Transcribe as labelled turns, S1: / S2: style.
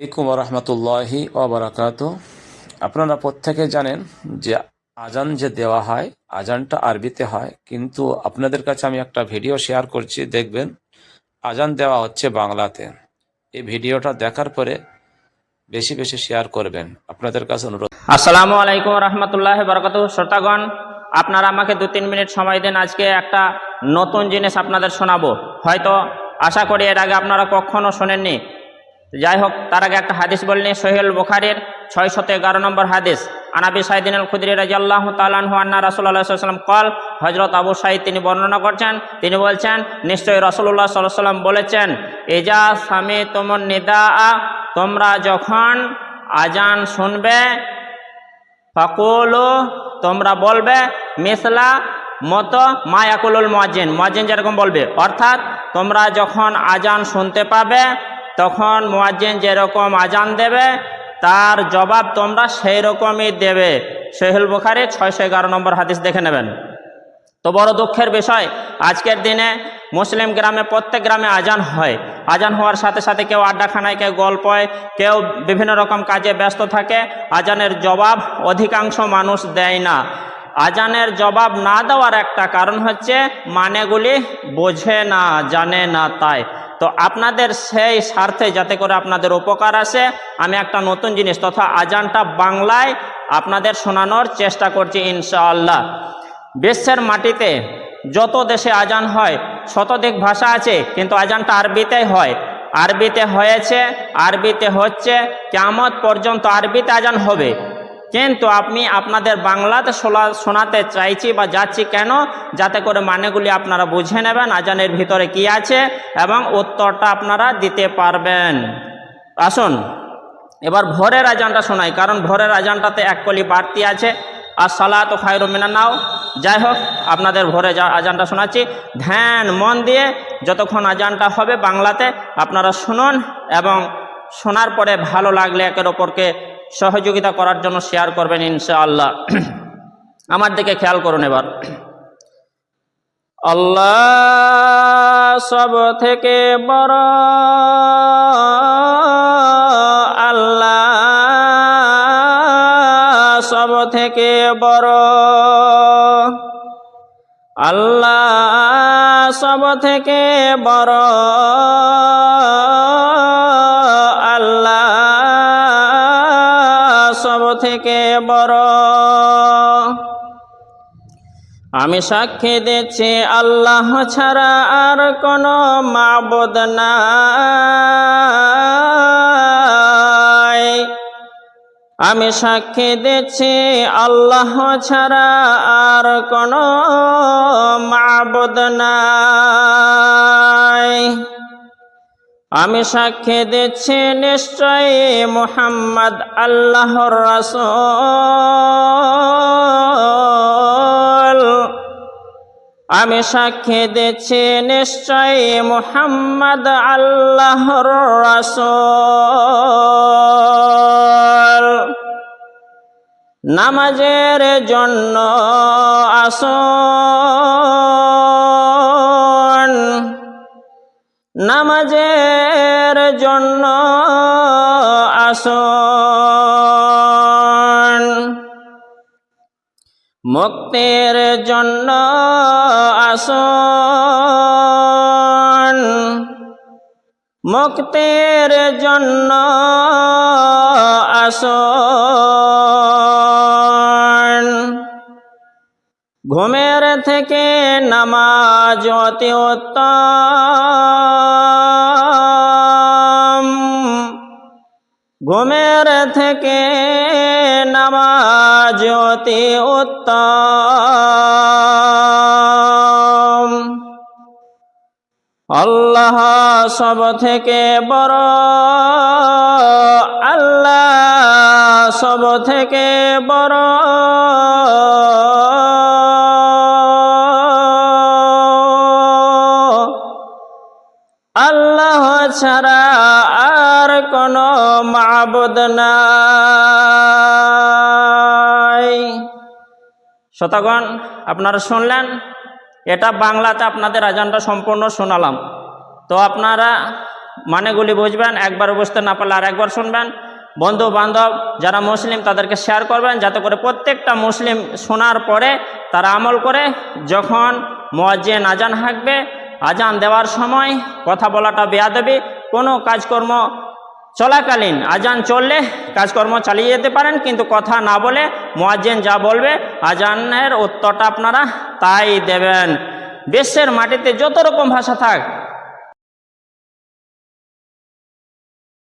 S1: আলাইকুম রহমতুল্লাহি ওবরাকাত। আপনারা প্রত্যেকে জানেন যে আজান যে দেওয়া হয়, আজানটা আরবিতে হয়, কিন্তু আপনাদের কাছে আমি একটা ভিডিও শেয়ার করছি, দেখবেন আজান দেওয়া হচ্ছে বাংলাতে। এই ভিডিওটা দেখার পরে বেশি বেশি শেয়ার করবেন। আপনাদের কাছে অনুরোধ।
S2: আসসালামু আলাইকুম রহমতুল্লাহ বরকত শ্রোতাগণ, আপনারা আমাকে দু তিন মিনিট সময় দিন, আজকে একটা নতুন জিনিস আপনাদের শোনাবো। হয়তো আশা করি এর আগে আপনারা কখনো শোনেননি। যাই হোক তার আগে একটা হাদিস বলনি সোহেল বুখারির ছয় শত এগারো নম্বর হাদিস। আনাবি সাইদিন আল খুদ্রি রাজি আল্লাহ তালাহু আন্না রাসুল্লাহ সাল্লাম কল হজরত আবু সাইদ তিনি বর্ণনা করছেন, তিনি বলছেন, নিশ্চয়ই রসুল্লাহ সাল্লাহ সাল্লাম বলেছেন এজা স্বামী তোমর নিদা তোমরা যখন আজান শুনবে, ফাকুলু, তোমরা বলবে, মিসলা মতো মায়াকুলুল মজিন মজিন যেরকম বলবে, অর্থাৎ তোমরা যখন আজান শুনতে পাবে তখন মুয়াজ্জিন যেরকম আজান দেবে, তার জবাব তোমরা সেই রকমই দেবে। সোহেল বুখারি ছয়শো এগারো নম্বর হাদিস দেখে নেবেন। তো বড় দুঃখের বিষয়, আজকের দিনে মুসলিম গ্রামে, প্রত্যেক গ্রামে আজান হয়। আজান হওয়ার সাথে সাথে কেউ আড্ডাখানায়, কেউ গল্পয়, কেউ বিভিন্ন রকম কাজে ব্যস্ত থাকে। আজানের জবাব অধিকাংশ মানুষ দেয় না। আজানের জবাব না দেওয়ার একটা কারণ হচ্ছে, মানেগুলি বোঝে না, জানে না তাই। তো আপনাদের সেই স্বার্থে যাতে করে আপনাদের উপকার আসে, আমি একটা নতুন জিনিস তথা আজানটা বাংলায় আপনাদের শোনানোর চেষ্টা করছি ইনশাআল্লাহ। বিশ্বের মাটিতে যত দেশে আজান হয়, শতধিক ভাষা আছে, কিন্তু আজানটা আরবিতেই হয়। আরবিতে হয়েছে, আরবিতে হচ্ছে কেমত পর্যন্ত আরবিতে আজান হবে। কিন্তু আপনি আপনাদের বাংলাতে শোনা শোনাতে চাইছি বা যাচ্ছি কেন? যাতে করে মানেগুলি আপনারা বুঝে নেবেন, আজানের ভিতরে কি আছে এবং উত্তরটা আপনারা দিতে পারবেন। আসুন, এবার ভোরের আজানটা শোনাই, কারণ ভোরের আজানটাতে এক কলি বাড়তি আছে। আর সালাত খায়রু মিনা নাও। যাই হোক, আপনাদের ভোরে আজানটা শোনাচ্ছি। ধ্যান, মন দিয়ে যতক্ষণ আজানটা হবে বাংলাতে, আপনারা শুনুন এবং শোনার পরে ভালো লাগলে একের ওপরকে সহযোগিতা করার জন্য শেয়ার করবেন ইনশাআল্লাহ। আমার দিকে খেয়াল করুন এবার। আল্লাহ সব থেকে বড় আল্লাহ সব থেকে বড় আল্লাহ সব থেকে বড় থেকে বড়। আমি সাক্ষী দিচ্ছি, আল্লাহ ছাড়া আর কোনো মাবদ নাই। আমি সাক্ষী দিচ্ছি, আল্লাহ ছাড়া আর কোনো মাবদ নাই। আমি সাক্ষী দিচ্ছি নিশ্চয়ই মোহাম্মদ আল্লাহর রাসূল। আমি সাক্ষী দিচ্ছি নিশ্চয়ই মুহাম্মদ আল্লাহর রাসূল। নামাজের জন্য আসুন। নামাজের মুক্তির জন্য আসুন। মুক্তির জন্য আসুন। ঘুমের থেকে নামাজ অতি উত্তম। ঘুমের থেকে অতি উত্তম। আল্লাহ সব থেকে বড়, আল্লাহ সব থেকে বড়। আল্লাহ ছাড়া আর কোনো মাবুদ নাই। শতগণ আপনারা শুনলেন? এটা বাংলাতে আপনাদের আজানটা সম্পূর্ণ শোনালাম। তো আপনারা মানেগুলি বুঝবেন, একবার বুঝতে না পারলে আর একবার শুনবেন। বন্ধু বান্ধব যারা মুসলিম, তাদেরকে শেয়ার করবেন, যাতে করে প্রত্যেকটা মুসলিম শোনার পরে তারা আমল করে, যখন মোয়াজ্জেন আজান হাঁকবে, আজান দেওয়ার সময় কথা বলাটা বেয়াদবি, কোনো কাজকর্ম চলাকালীন আজান চললে কাজকর্ম চালিয়ে যেতে পারেন, কিন্তু কথা না বলে মোয়াজ্জেন যা বলবে আজানের উত্তরটা আপনারা তাই দেবেন। বিশ্বের মাটিতে যত রকম ভাষা থাক